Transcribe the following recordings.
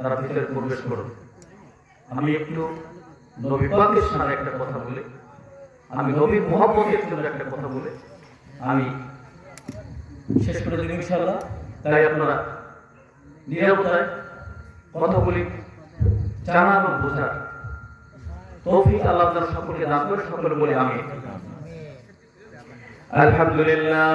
তারা ভিতরে প্রবেশ করুন। আমি একটু নবী পাকের সামনে একটা কথা বলে। আমি নবীর মহব্বতের জন্য একটা কথা বলে। আমি শেষ করে দেব ইনশাআল্লাহ। তাই আপনারা নিরাপত্তায় কথাগুলি জানা এবং বোঝার। তৌফিক আল্লাহ সকলকে দান করে সকলে বলে আমি আলহামদুলিল্লাহ।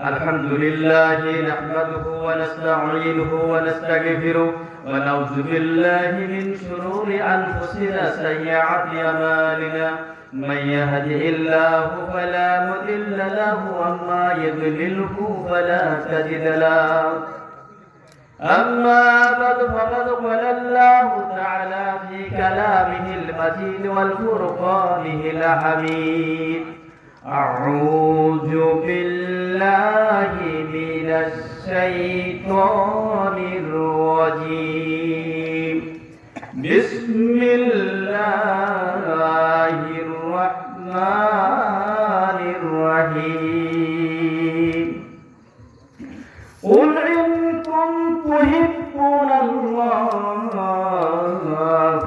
الحمد لله نحمده ونستعينه ونستغفره ونعوذ بالله من شرور أنفسنا سيئات أعمالنا. من يهده الله فلا مضل له وما يضلله فلا تجد له. أما بعد فقد قال الله تعالى في كلامه المجيد والفرقانه الحميد. أعوذ بالله من الشيطان الرجيم بسم الله الرحمن الرحيم قل إن كنتم تحبون الله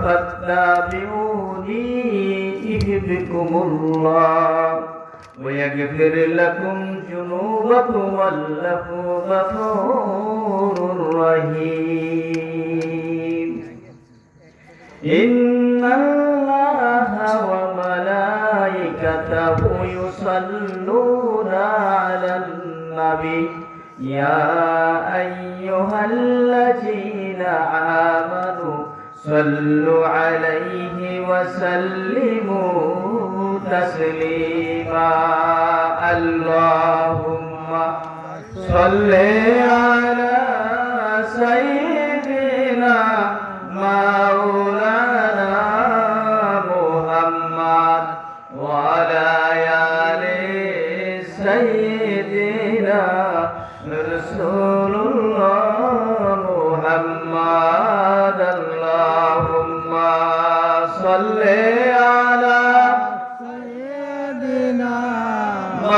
فاتبعوني يحببكم الله ويغفر لكم ذنوبكم والله غفور رحيم. إن الله وملائكته يصلون على النبي. يا أيها الذين آمنوا صلوا عليه وسلموا تسليما اللهم صل على سيدنا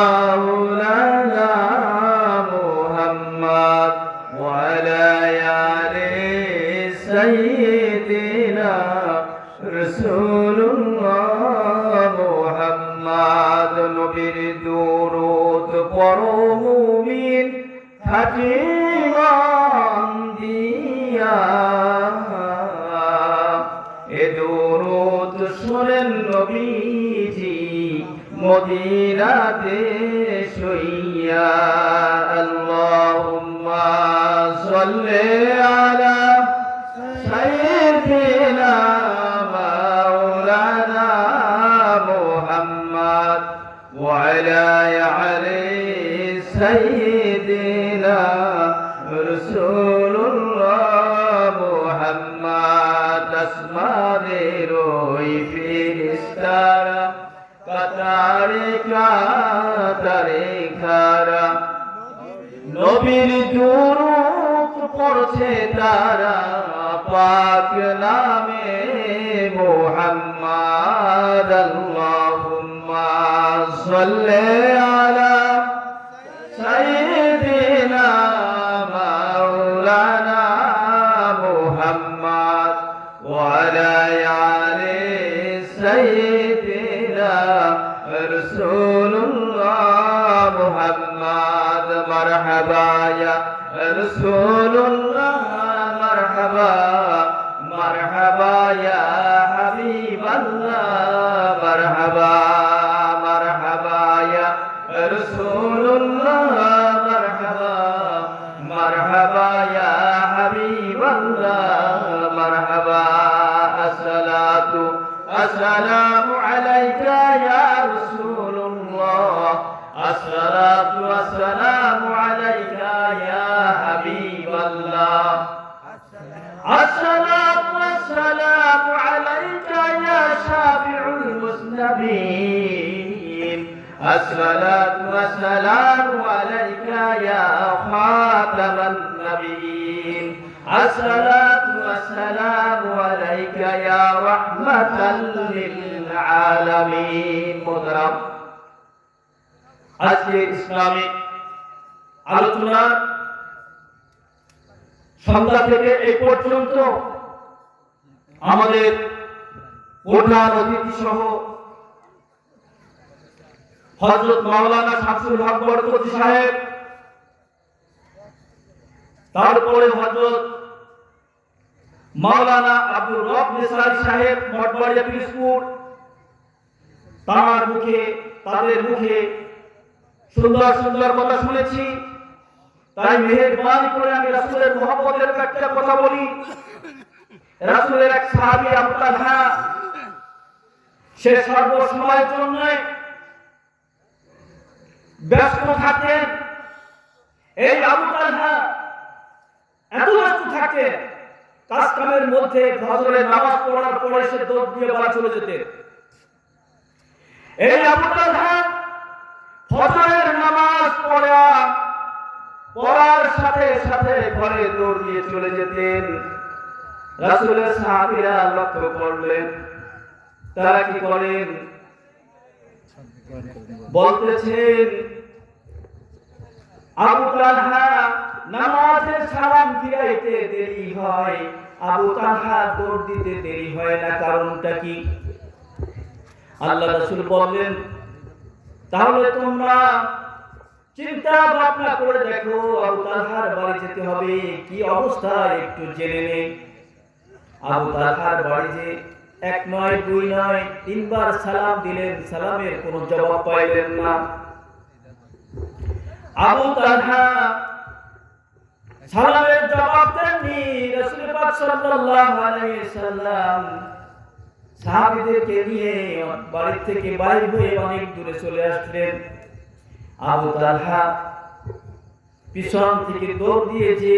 مولانا محمد وعلى آل سيدنا رسول الله محمد নবীর দুরুদ পড়ো মুমিন হাজিমান দিয়া এ দুরুদ শুনেন নবীজি মদিনাতে রসুল্লাহ মোহাম্মদ আসমানের ওই ফিরিস্তারা কাতারে কাতারে খারা নবীর দুরূপ পড়ছে তারা পাক নামে মোহাম্মদ আল্লাহুম্মা সাল্লি রাসূলুল্লাহ يا رحمة للعالمين مدرب আজকে ইসলামিক আলোচনার সন্ধ্যা থেকে এই পর্যন্ত আমাদের প্রধান অতিথি সহ হজরত মাওলানা শামসুল হক বরকতি সাহেব তারপরে হজরত মাওলানা আব্দুর রব নেসারি সাহেব, মঠবাড়িয়া পিসপুর তার মুখে, তাদের মুখে সুন্দর সুন্দর কথা শুনেছি। তাই মেহেরবানি করে আমি রাসূলের মোহাম্মদের একটা কথা বলি। রাসূলের এক সাহাবী তালহা, সে সর্বসময়ের জন্য ব্যস্ত থাকেন। এই আবু তালহা এত ব্যস্ত থাকেন কাজ কামের মধ্যে ফজরের নামাজ পড়ার পরে সে দৌড় দিয়ে বাড়ি চলে যেতেন এই আবু তালহা ফজরের নামাজ পড়া, পড়ার সাথে সাথে ঘরে দৌড় দিয়ে চলে যেতেন। রাসূলের সাহাবীরা লক্ষ্য করলেন। তারা কি করেন? বলতেছেন, আবু তালহা নামাজের সালাম ফিরাইতে দেরি হয়। আবু তালহা দৌড় দিতে দেরি হয় না, কারণটা কি? আল্লাহ রাসূল বললেন, তাহলে তোমরা চিন্তা ভাবনা করে দেখো, আবু তালহার বাড়ি যেতে হবে। কি অবস্থা, একটু জেনে নে। আবু তালহার বাড়ি যে এক নয়, দুই নয়, তিনবার সালাম দিলেন, সালামের কোনো জবাব পাইলেন না। আবু তালহা সালামের জবাব দেননি পাক সাল্লাল্লাহু আলাইহি সাল্লাম সাহাবীদেরকে নিয়ে বাড়ি থেকে বাইর হয়ে অনেক দূরে চলে আসলেন। আবু তালহা পিছন থেকে দৌড় দিয়ে যে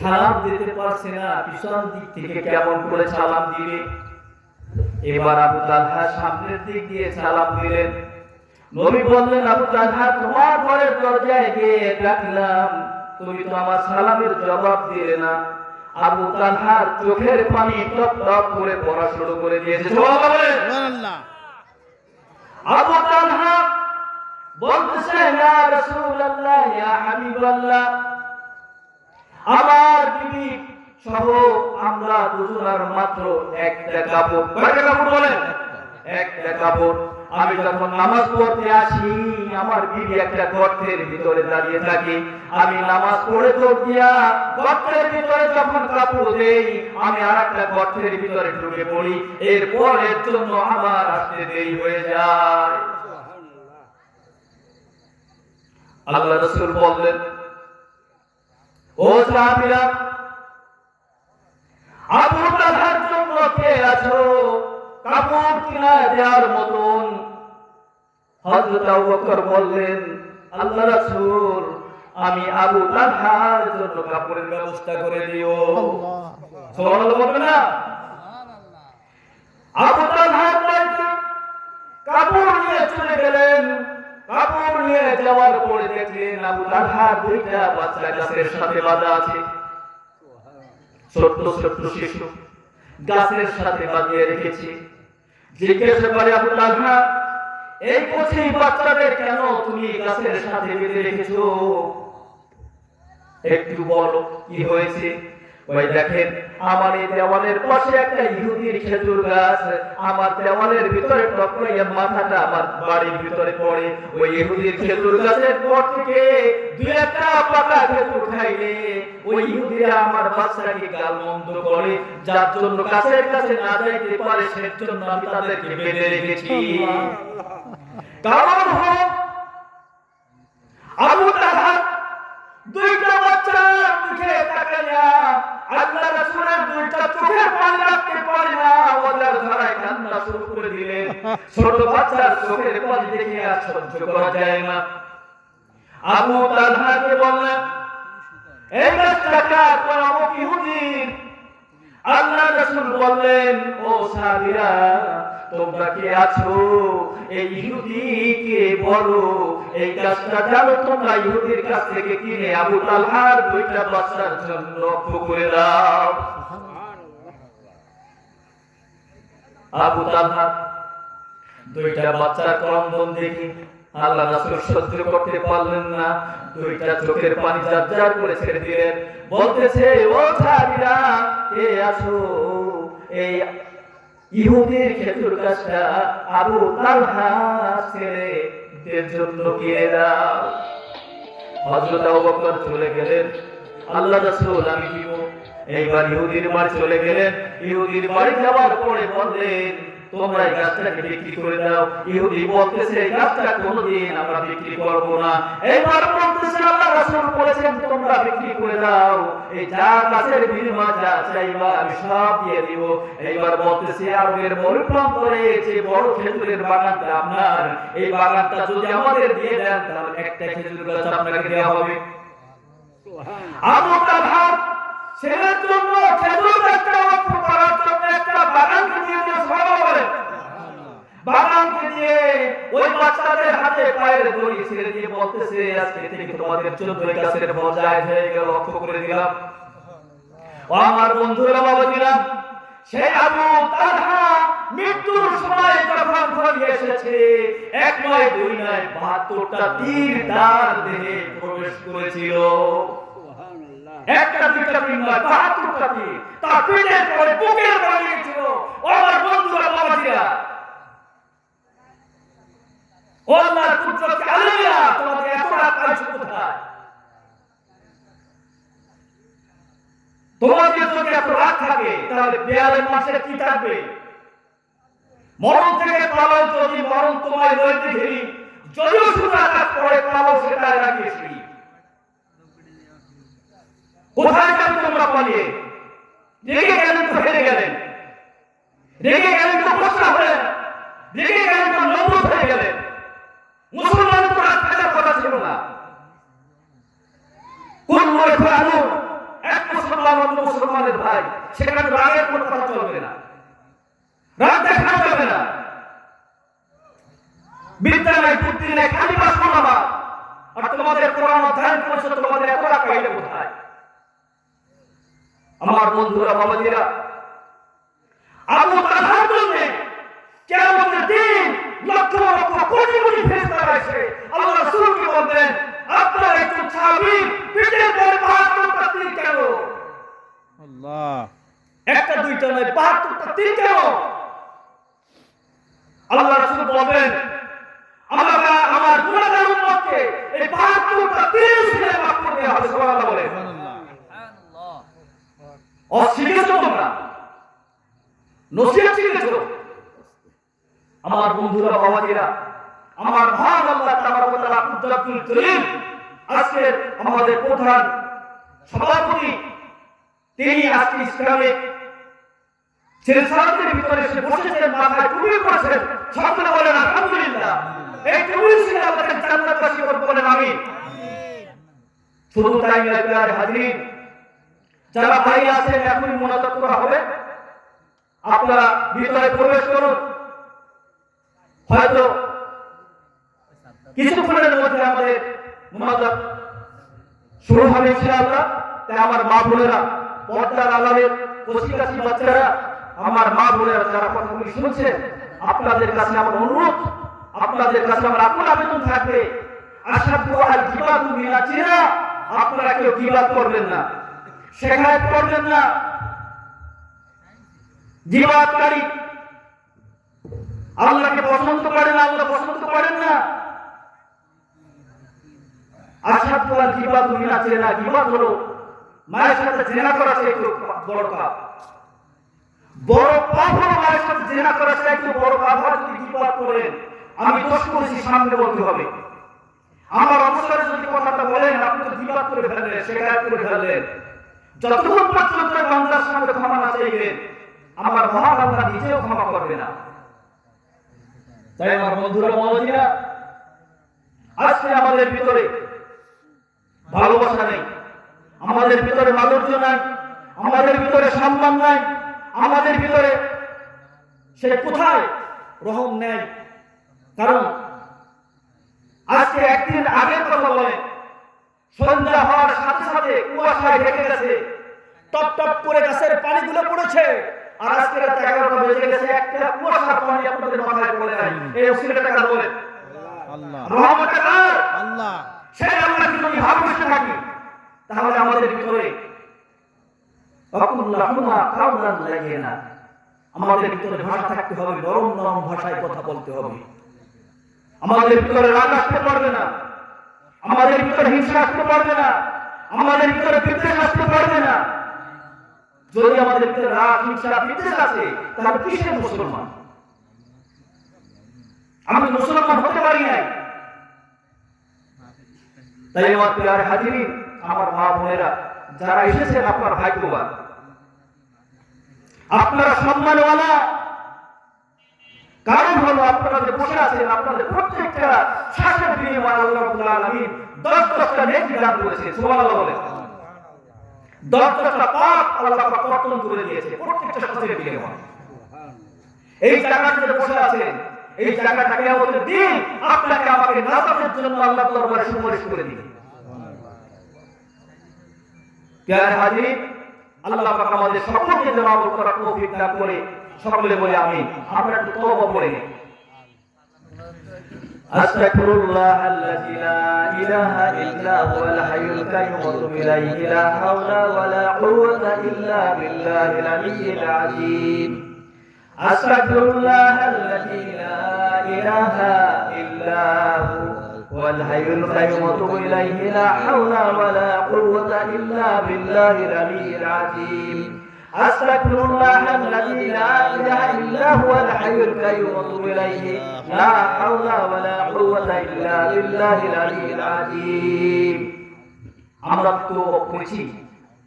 সালাম দিতে পারছে না, পিছন দিক থেকে কেমন করে সালাম দিবে? এবার আবু তালহা সামনের দিক দিয়ে সালাম দিলেন। নবী বললেন, আবু তালহা, তোমার ঘরের দরজায় গিয়ে ডাকলাম তুমি তো আমার সালামের জবাব দিলে না। আবু তালহার চোখের পানি টপ টপ করে পড়া শুরু করে দিয়েছে। আবু তালহা বলতেছে ইয়া রাসূলুল্লাহ ইয়া হাবিবাল্লাহ আমার বিবি সহ আমরা দুজনার মাত্র একটা কাপড়। কয়টা কাপড় বলেন? একটা কাপড়। আমি যখন নামাজ পড়তে আসি আমার বিবি একটা গর্তের ভিতরে দাঁড়িয়ে থাকে। আমি নামাজ পড়ে দৌড় দিয়া গর্তের ভিতরে যখন কাপড় দেই আমি আর একটা গর্তের ভিতরে ঢুকে পড়ি। এরপর এর জন্য আমার আসতে দেরি হয়ে যায়। আল্লাহ রসুল বললেন ও সাহাবীরা আবু তালহার জন্য কে আছো? কাপড় কিনা দেওয়ার মতন হযরত আবু বকর বললেন আল্লাহ রাসূল আমি আবু তালহার জন্য কাপড়ের ব্যবস্থা করে দিও। সুবহানাল্লাহ বলবে না? আবু তালহার কাপড় নিয়ে চলে গেলেন কাপড় নিয়ে যাওয়ার পরে দেখলেন আবু তালহার দুইটা বাচ্চা গাছের সাথে বাঁধা আছে। ছোট্ট ছোট্ট শিশু গাছের সাথে বাঁধিয়ে রেখেছি। জিজ্ঞাসা করে আবু তালহা এই কচি বাচ্চাদের কেন তুমি গাছের সাথে বেঁধে রেখেছো? একটু বলো, কি হয়েছে? ওই দেখেন, আমার এই দেওয়ালের পাশে একটা ইহুদির খেজুর গাছ, আমার দেওয়ালের ভিতরে টকরাইয়া মাথাটা আমার বাড়ির ভিতরে পড়ে। ওই ইহুদির খেজুর গাছের পর থেকে দুই একটা পাকা খেজুর খাইলে, ওই ইহুদিরা আমার বাচ্চাকে গাল মন্দ করে। যার জন্য কাছের কাছে না যাইতে পারে, সেজন্য আমি তাদেরকে বেঁধে রেখেছি। কারণ হলো আবু তালহা দুইটা বাচ্চা মুখে তাকাইয়া আল্লাহ রাসূলের দুইটা চোখের পানি রাখতে পারে না, ওদের ধরায় কান্না শুরু করে দিলেন। ছোট বাচ্চার চোখের পানি দেখে আর সহ্য করা যায় না। আবু তালহাকে বললেন, এই গাছটা কার ইহুদির আল্লাহ রাসূল বললেন, ও সাহাবীরা, তোমরা কে আছো? এই ইহুদিকে বলো? এই গাছটা জানো তোমরা? ইহুদির কাছ থেকে কিনে আবু তালহার দুইটা বাচ্চার জন্য পুকুরে দাও। আবু তালহা দুইটা বাচ্চার ক্রন্দন দেখে। আল্লাহ রাসূল সহ্য করতে পারলেন না। দুইটা চোখের পানি জার জার করে ছেড়ে দিলেন। বলতেছে, ও সাহাবীরা, কে আছো? এই ইহুদির খেজুর গাছটা আবু তালহা ছেলেদের জন্য কিনে দাও। হযরত আবু বকর চলে গেলেন। আল্লাহ রাসূল, আমি দিব। এইবার ইহুদির বাড়ি চলে গেলেন। ইহুদির বাড়ি যাওয়ার পরে বললেন তোমরা এই গাছটাকে বিক্রি করে দাও। ইহুদি বলতেছে এই গাছটা কোনোদিন আমরা বিক্রি করব না। এইবার বলতেছে আল্লাহ রাসূল বলেছেন তোমরা বিক্রি করে দাও। এই যা গাছের বিনিময় যা চাইবা আমি সব দিয়ে দিব। এইবার বলতেছে আরবের মরুপ্রান্তরে যে বড় খেজুরের বাগানটা আপনার এই বাগানটা যদি আমাদের দিয়ে দেন তাহলে একটা খেজুর গাছ আপনাকে দেওয়া হবে। আবু তালহা ছেলের ওই হাতে পায়ের দড়ি দিয়ে বলতেছে, আজকে থেকে তোমাদের আমার বন্ধুরা বাবা দিলাম সেই আবু তালহা মৃত্যুর সময় যখন ঘরে এসেছে, এক নয়, দুই নয়, বাহাত্তরটা তীর তার দেহে প্রবেশ করেছিল। পরে তোমাদের রাত তোমাদের কি থাকবে? মরণ থেকে যদি মরণ তোমায় পালাও সেটা লাগিয়েছি। কোথায় যান তোমরা পালিয়ে? রেগে গেলেন তো হেরে গেলেন। রেগে গেলেন তো বসা হলেন রেগে গেলেন তো নম্বর হয়ে গেলেন। মুসলমান তো রাত থাকার কথা ছিল না। কোন মনে আলু এক মুসলমান অন্য মুসলমানের ভাই। সেখানে রাগের কোনো কথা চলবে না। রাগ দেখা যাবে না। বিদ্যা নাই বুদ্ধি নাই খালি বাস আর তোমাদের কোরআন অধ্যয়ন করেছে, তোমাদের এত রাগ পাইলে কোথায়? আমার বন্ধুরা বাবাজিরা আবু তালহার জন্য কিয়ামতের দিন লক্ষ লক্ষ কোটি কোটি ফেরেশতারা এসে আল্লাহ রাসূলকে বলবেন? আপনার একটু ছাবি পিঠের পরে বাহাত্তরটা তীর কেন? আল্লাহ। একটা দুইটা নয় বাহাত্তরটা তীর কেন? আল্লাহ রাসূল বলবেন আমার আমার গুনাহগার উম্মতকে এই তীর ছিঁড়ে মাফ করে দেওয়া হবে। সুবহানাল্লাহ বলে সুবহানাল্লাহ। শিখেছো তোমরা নসিহত শিখেছো আমার বন্ধুরা, বাবাজিরা, আমার মহান আল্লাহ তাবারক তাআলা কুদরতুল করিম আজকে আমাদের প্রধান সভাপতি, তিনি আজকে ইসলামে ছেলে সালাতের ভিতরে এসে বসেছেন, মাথায় টুপি পরেছেন সকলে বলেন, আলহামদুলিল্লাহ। এই টুপি ছিল আমাদের জান্নাতবাসী করতে বলেন আমি শুধু তাই প্রিয় হাজিরিন যারা ভাই আছেন, এখনই মোনাজাত করা হবে। আপনারা ভিতরে প্রবেশ করুন। হয়তো কিছুক্ষণের মধ্যে আমাদের মোনাজাত শুরু হবে ইনশাআল্লাহ। তাই আমার মা বোনেরা, পর্দার আলামের কচি কাছি বাচ্চারা, আমার মা বোনেরা যারা কথাগুলি শুনছেন, আপনাদের কাছে আমার অনুরোধ, আপনাদের কাছে আমার আপন আবেদন থাকবে আশাদু আল গিবাদু মিনা চিরা আপনারা কেউ গিবাদ করবেন না। শেখায়ত করবেন না। জিবাদকারী। আল্লাহকে পছন্দ করেন, আল্লাহ পছন্দ করেন না। আশাদ বলার জিবাদ তুমি না চেনা জিবাদ হলো মায়ের সাথে জেনা করা চাইতে বড় পাপ। বড় পাপ হলো মায়ের সাথে জেনা করা চাইতে বড় পাপ। হয় যদি জিবাদ করেন? আমি দোষ করেছি, সামনে বলতে হবে। আমার অবসরে যদি কথাটা বলেন, আপনি তো জিবাদ করে ফেললেন শেখায়ত করে ফেললেন। যতক্ষণ পর্যন্ত বান্দার সামনে ক্ষমা না চাইবেন আমার নিজেও ক্ষমা করবে না। তাই আমার বন্ধুরা বাবাজিরা আজকে আমাদের ভিতরে ভালোবাসা নেই, আমাদের ভিতরে মাধুর্য নাই, আমাদের ভিতরে সম্মান নাই, আমাদের ভিতরে সে কোথায় রহম নেই। কারণ আজকে একদিন আগের কথা বলে, সন্ধ্যা হওয়ার সাথে সাথে কুয়াশায় ঢেকে গেছে। টপ টপ করে গাছের পানিগুলো পড়েছে। আর আজকে রাত এগারোটা বেজে গেছে একটা কুয়াশার পানি আপনাদের মাথায় পড়ে নাই। এই বলে আল্লাহ। রহমতটা আল্লাহ। সেই আল্লাহকে যদি ভালোবেসে থাকি তাহলে আমাদের ভিতরে অকুল্লাহুমা কাউলান লাইয়িনা আমাদের ভিতরে ভাষা থাকতে হবে নরম নরম ভাষায় কথা বলতে হবে। আমাদের ভিতরে রাগ আসতে পারবে না। আমাদের ভিতরে হিংসা আসতে পারবে না। আমাদের ভিতরে বিদ্বেষ আসতে পারবে না। যদি আমাদের ভিতরে রাগ আছে, তাহলে কিসের মুসলমান? আমি মুসলমান হতে পারি নাই। তাই আমার প্রিয় হাজিরিন, আমার মা বোনেরা, যারা এসেছেন আপনার ভাগ্যবান, আপনারা সম্মানওয়ালা। কারণ হলো আপনারা যে বসে আছেন, আপনাদের প্রত্যেকটা শ্বাসের বিনিময়ে আল্লাহ আলামিন দশ দশটা নেকি দান করেছে সুবহানাল্লাহ বলে দশ দশটা পাপ, আল্লাহ পাক কর্তন করে দিয়েছে। প্রত্যেকটা শ্বাসের বিনিময়ে এই জায়গাতে বসে আছেন। এই জায়গাটা কিয়ামতের দিন আপনাকে আমাকে নাজাতের জন্য আল্লাহ দরবারে সুপারিশ করে দিবে। প্যারে হাজির, আল্লাহ পাক আমাদের সকলকে জবাব করার তৌফিক দান করে সকলে বলে তওবা পড়ে أستغفر الله الذي لا إله إلا هو الحي القيوم إليه لا حول ولا قوة إلا بالله العلي العظيم. أستغفر الله الذي لا إله إلا هو والحي القيوم إليه لا حول ولا قوة إلا بالله العلي العظيم. أستغفر الله الذي لا إله إلا هو الحي القيوم وأتوب إليه لا حول ولا قوة إلا بالله العلي العظيم আমরা তো পৌঁছি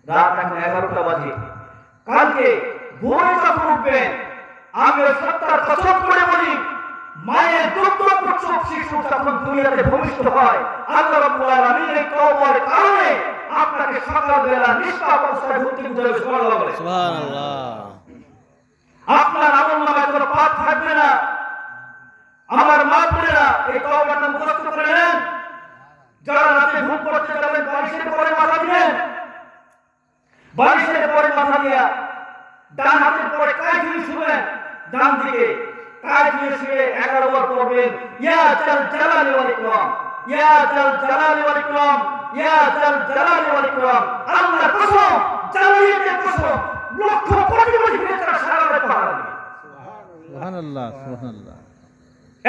রাত এখন এগারোটা বাজে। কালকে ভোরে যখন উঠবেন, আমি সত্তার কসম করে বলি, মায়ের দুগ্ধ প্রসব শিশু যখন দুনিয়াতে ভূমিষ্ঠ হয়, আল্লাহ রাব্বুল আলামিনের তওবার কারণে আপনাকে সকালবেলা নিষ্পাপ অবস্থায় ভর্তি করতে হবে সুবহানাল্লাহ বলে। সুবহানাল্লাহ। আপনার আমল নামায় কোনো পাপ থাকবে না। আমার মা বোনেরা এই তওবাটা মুখস্থ করে নেন। যারা রাতে ঘুম পড়তে যাবেন বালিশের পরে মাথা দিবেন। বালিশের পরে মাথা দিয়া ডান হাতের পরে কাজ দিয়ে শুবেন। ডান দিকে কাজ দিয়ে শুয়ে এগারো বার পড়বেন ইয়া চাল জালালি ওয়াল ইকরাম ইয়া চাল জালালি ওয়াল ইকরাম। ইয়া চাল জালালি ওয়াল ইকরাম আল্লাহ কসম জালালিয়াতের কসম লক্ষ কোটি কোটি ফেরেশতারা সারা পাহারা সুবহানাল্লাহ সুবহানাল্লাহ।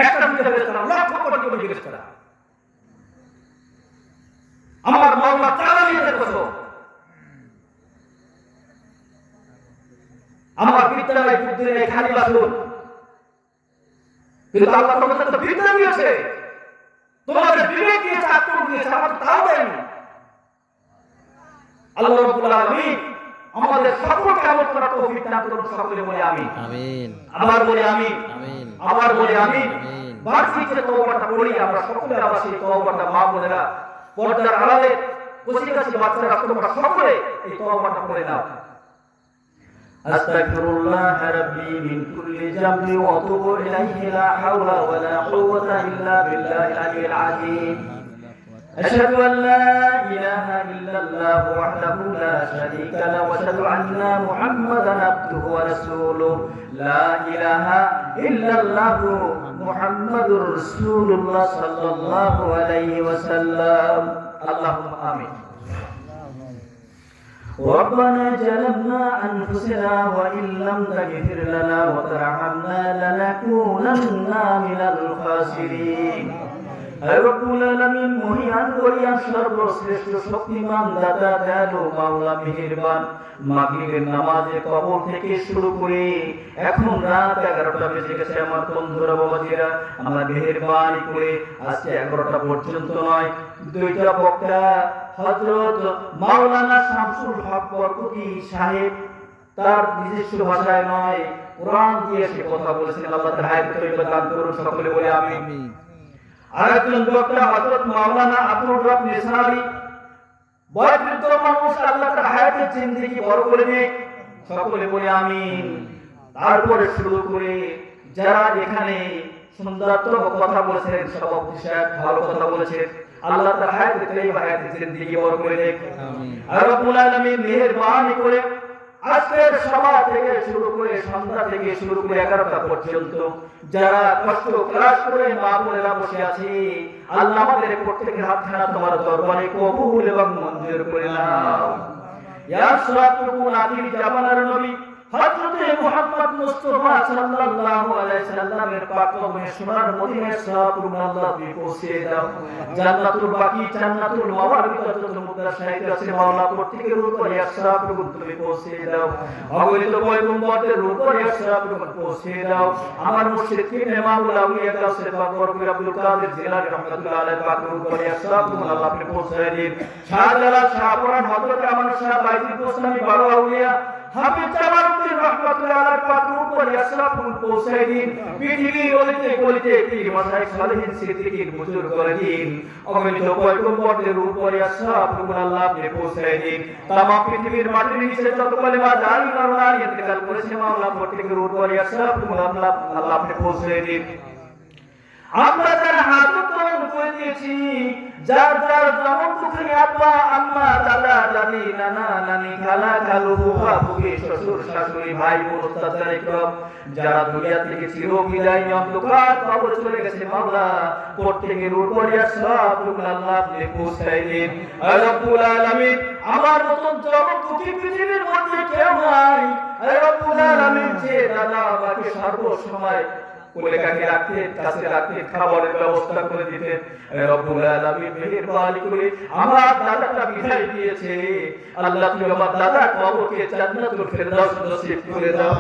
একটা দুটো ফেরেশতারা লক্ষ কোটি কোটি ফেরেশতারা। আমার মাওলা জালালিয়াতের কসম। আমার বিদ্যালয় বুদ্ধি নেই খালি বাসুন কিন্তু আল্লাহ তো বিদ্যা দিয়েছে। তোমাদের বিবেক দিয়েছে আত্ম দিয়েছে আমার তাও দেয়নি আল্লাহ রাব্বুল আলামিন আমাদের সকলকে আমল করার তৌফিক দান করুন সকলে বলে আমি আমিন। আবার বলে আমি আমিন। আবার বলে আমি আমিন। বার্ষিক যে তওবাটা করি আমরা সকলে আবার সেই তওবাটা মা বোনেরা পর্দার আড়ালে কচি বাচ্চারা তোমরা সকলে এই তওবাটা করে নাও। আস্তাগফিরুল্লাহ রাব্বি মিন কুল্লি জামবি ওয়া আতুবু ইলাইহি লা হাওলা ওয়া লা কুওয়াতা ইল্লা বিল্লাহিল আলিয়িল আযীম أشهد أن لا إله إلا الله وحده لا شريك له وأشهد أن محمدا عبده ورسوله لا إله إلا الله محمد رسول الله صلى الله عليه وسلم اللهم آمين ربنا ظلمنا أنفسنا وإن لم تغفر لنا وترحمنا لنكونن من الخاسرين. রব্বুল আজকে এগারোটা পর্যন্ত নয়, দুইটা বক্তা, হযরত মাওলানা শামসুল হক বরকতি সাহেব, তার নিজস্ব ভাষায় নয়, কোরআন দিয়ে সে কথা বলেছেন। আল্লাহ তাআলা হায়াত সকলে বলে আমি আরেকজন বক্তা হযরত মাওলানা আব্দুর রব নিসারি। বয়োবৃদ্ধ মানুষ আল্লাহ তার হায়াতের জিন্দেগি বড় করে সকলে বলে আমিন। তারপরে শুরু করে যারা এখানে সুন্দরতম কথা বলেছেন সভাপতি সাহেব ভালো কথা বলেছেন আল্লাহ তার হায়াতের জিন্দেগি বড় করে দিক। আমিন। আর রব্বুল আলামিন মেহেরবানি করে আজকের সভা থেকে শুরু করে সন্ধ্যা থেকে শুরু করে এগারোটা পর্যন্ত যারা কষ্ট ক্লাস করে মা বোনেরা বসে আছে, আল্লাহ আমাদের প্রত্যেকের হাত খানা তোমার দরবারে কবুল এবং মঞ্জুর করে নাও ইয়া আখির জামানার নবী আমার মুর্শিদ কিবনে মাওলা উলিয়া কাছে হাফিজ জামালউদ্দিন রহমাতুল্লাহ আলাইহি পাকের উপরে সিরাতুল পৌঁছে দিন। পৃথিবীর অলিতে গলিতে পীর মাশায়েখ সালেহিন সিদ্দিকীর বুজুর করে দিন। অগণিত পয়গম্বরদের উপরে সিরাতুল আল্লাহ আপনি পৌঁছে দিন। তাম পৃথিবীর মাটির নিচে যত কলেমা জারি করোনা ইন্তেকাল করেছে মাওলা প্রত্যেকের উপরে আল্লাহ আল্লাহ আপনি পৌঁছে দিন। আমরা যারা হাত উত্তোলন করে দিয়েছি। যার যার আব্বা, আম্মা, দাদা, দাদি, নানা, নানি, খালা, খালু শ্বশুর, শাশুড়ি, ভাই, বোন, অত্যাচারী যারা দুনিয়া থেকে চির বিদায় কবর চলে গেছে সব পৌঁছাই দিন। আমার মতন জগৎ দুঃখী পৃথিবীর মধ্যে কেউ নাই। যে দাদা আমাকে সর্বসময় কোলে কাছে খাবারের ব্যবস্থা করে রব্বুল আলামিন মেহেরবানি করে আমার দাদাটা বিদায় দিয়েছে। আল্লাহ তুমি আমার দাদা কবরকে জান্নাতুল ফেরদাউস নসিব করে দাও।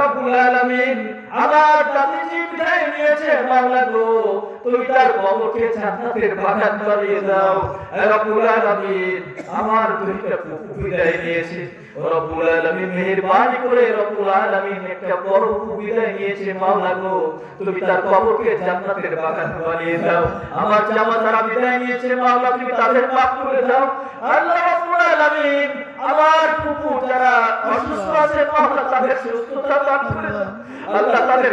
রব্বুল আলামিন আমার দাদি যে বিদায় নিয়েছে গো, তুমি তার কবরকে জান্নাতের বাগান বানিয়ে দাও। রব্বুল আলামিন আমার দুইটা বিদায় নিয়েছে। রব্বুল আলামিন মেহেরবানি করে রব্বুল আলামিন একটা বড় পুপু বিদায় নিয়েছে মাওলা গো। তুমি তার কবরকে জান্নাতের বাগান বানিয়ে দাও। আমার জামা তারা বিদায় নিয়েছে মাওলা, তুমি তাদের মাফ করে দাও। আল্লাহ রব্বুল আলামিন আমার কুকুর যারা অসুস্থ আছে, মাওলা তাদের সুস্থতা দান করে দাও। আল্লাহ তাদের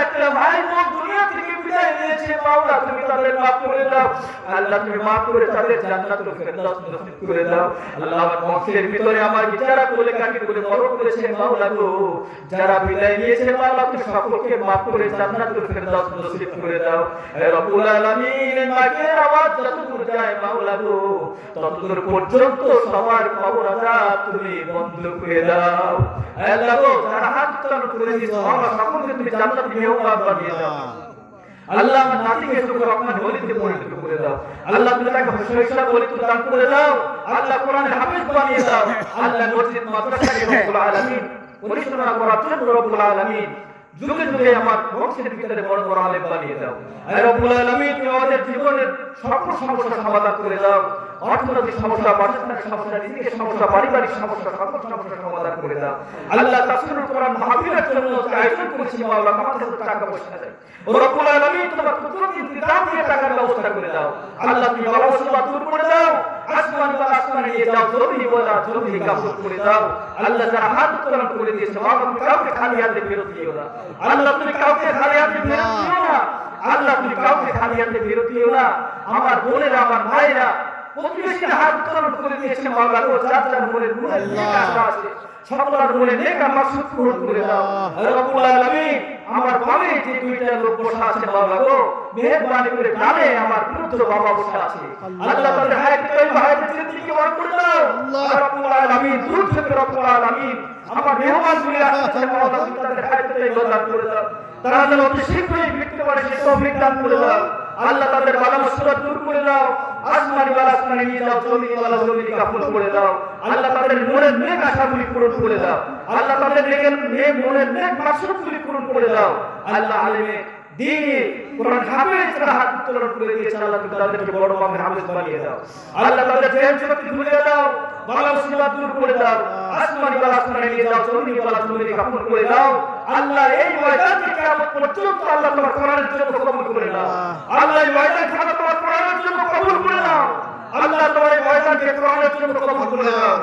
একটা ভাই বোন দুনিয়া থেকে বিদায় নিয়েছে মাওলা তুমি তাদের মাফ করে দাও। আল্লাহ, তুমি মাফ করে তাদের জান্নাতুল ফেরদাউস নসিব করে দাও। আল্লাহ আমার বংশের ভিতরে আমার বিচারা কোলে কাকে করে বড় করেছে মাওলা গো। যারা বিদায় নিয়েছে মাওলা তুমি সকলকে মাফ করে জান্নাতুল ফেরদাউস নসিব করে দাও। হে রব্বুল আলামিন মাকে আওয়াজ যতদূর যায় মাওলা গো, ততদূর পর্যন্ত সবার কবর আজাব তুমি বন্ধ করে দাও। আল্লাহ গো, যারা হাত করে দিয়েছে সকলকে তুমি জান্নাতি মেহমান বানিয়ে দাও। আল্লাহ আমার নাতিকে শুকর রহমান ওলিতে পরিণত করে দাও। আল্লাহ তুমি তাকে হুসাইসা ওলিতে দান করে দাও। আল্লাহ কোরআনে হাফেজ বানিয়ে দাও। আল্লাহ মসজিদ মাদ্রাসাকে রব্বুল আলামিন পরিচালনা করার জন্য রব্বুল আলামিন যুগে যুগে আমার বংশের ভিতরে বড় বড় আলেম বানিয়ে দাও। রব্বুল আলামিন তুমি আমাদের জীবনের সকল সমস্যা সমাধান করে দাও। অর্থনৈতিক সমস্যা বাসস্থানের সমস্যা রিজিকের সমস্যা পারিবারিক সমস্যা সকল সমস্যা করে দাও। আল্লাহ তাফসীরুল কোরআন মাহফিলের জন্য যে আয়োজন করেছি মাওলানা টাকা পয়সা ও রব্বুল আলামিন তোমার কুদরতি ইন্তজাম দিয়ে টাকার ব্যবস্থা করে দাও। আল্লাহ তুমি দূর করে দাও। আসমান নিয়ে যাও জরুরি বলা জরুরি কাপড় করে দাও। আল্লাহ যারা হাত উত্তোলন করে দিয়েছে কাউকে খালি হাতে ফেরত দিও না। আল্লাহ তুমি কাউকে খালি হাতে ফেরত দিও না। আল্লাহ তুমি কাউকে খালি হাতে ফেরত দিও না। আমার বোনেরা আমার ভাইরা প্রতিবেশীরা হাত উত্তোলন করে দিয়েছে মাওলা গো যার যার মনে মনে নেক আশা আছে সকলের মনে নেক মাকসুদ পূরণ করে দাও রব্বুল আলামিন আমার বামে যে দুইটা লোক বসা আছে মাওলা গো মেহেরবানি করে ডানে আমার বৃদ্ধ বাবা বসা আছে। আল্লাহ। তাদের হায়াত তৈবা হায়াত জিন্দেগি বড় করে দাও। রব্বুল আলামিন দূর থেকে রব্বুল আলামিন আমার মেহমান গুলি আসছে মাওলা তাদের হায়াত তৈবা করে দাও। তারা যেন অতি শীঘ্রই মৃত্যু পারে সে তৌফিক দান করে দাও। আল্লাহ তাদের বালা মুসিবত দূর করে দাও। আসমানি বালা আসমানি নিয়ে যাও, জমি বালা জমি কাপড় করে দাও। আল্লাহ তাদের মনের নেক আশাগুলি পূরণ করে দাও। আল্লাহ তাদের নেক মনের নেক মাকসুদগুলি পূরণ করে দাও। আল্লাহ আলিমে দিনে কোরআন হাফেজরা হাত উত্তোলন করে দিয়েছে, আল্লাহ তুমি তাদেরকে বড় মামে হাফেজ বানিয়ে দাও। আল্লাহ তাদের আল্লাহ এই ময়দান থেকে কিয়ামত আল্লাহ তোমার কোরআনের জন্য করে নাও। আল্লাহ এই ময়দান তোমার কোরআনের জন্য কবুল করে নাও। আল্লাহ তোমার এই ময়দানকে কোরআনের জন্য কবুল করে নাও।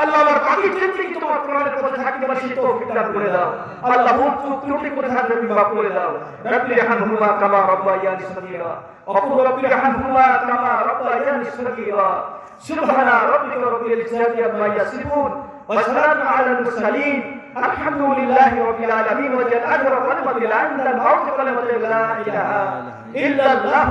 আল্লাহ আমার বাকি জিন্দেগি তোমার কোরআনের কথা থাকতে পারে সেই তৌফিক দান করে দাও আল্লাহ ভুল চুক ত্রুটি করে থাকলে তুমি মাফ করে দাও রব্বি রহমহুমা কামা রাব্বায়ানি সগীরা অকুল রব্বি রহমহুমা কামা রাব্বায়ানি সগীরা سبحان ربك رب العزة عما يصفون وسلام على المرسلين الحمد لله رب العالمين وجل أجر كلمة عند الموت كلمة لا إله إلا الله